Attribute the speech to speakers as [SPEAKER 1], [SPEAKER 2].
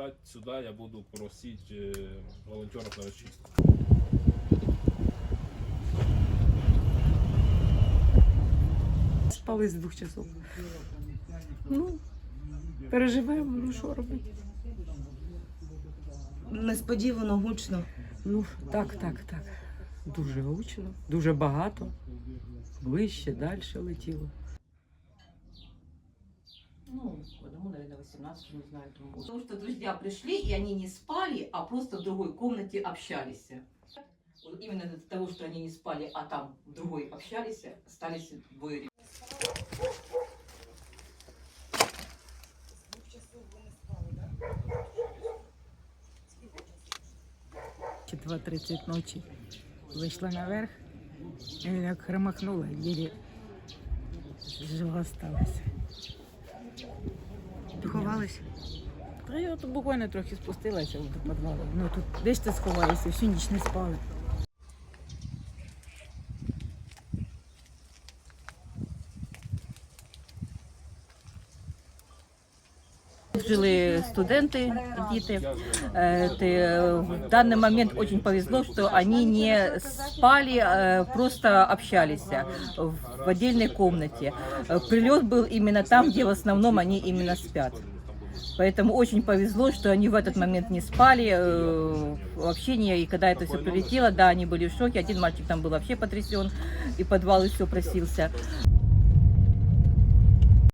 [SPEAKER 1] Считать сюда я буду просить э, волонтеров на расчистку.
[SPEAKER 2] Спали з двох часов. Ну, переживемо, ну що робити?
[SPEAKER 3] Несподівано гучно.
[SPEAKER 2] Ну, так, так, так. Дуже гучно, дуже багато. Ближче, далі летіло.
[SPEAKER 4] Ну, одному, наверное, 18, не знаю. тому. Потому что друзья пришли, и они не спали, а просто в другой комнате общались. Вот именно из-за того, что они не спали, а там в другой общались, остались двое ребят.
[SPEAKER 5] чи 2.30 ночі вийшла наверх, і як хромахнула, єлі жива сталася.
[SPEAKER 3] Ховались.
[SPEAKER 5] Та я от буквально трохи спустилася до підвалу. Ну тут десь ти сховалися, всю ніч не спали.
[SPEAKER 4] Жили студенты, дети. В данный момент очень повезло, что они не спали, э, просто общались в отдельной комнате. Прилет был именно там, где в основном они именно спят. Поэтому очень повезло, что они в этот момент не спали э, в общении, и когда это все прилетело, да, они были в шоке. Один мальчик там был вообще потрясен, и подвал еще просился.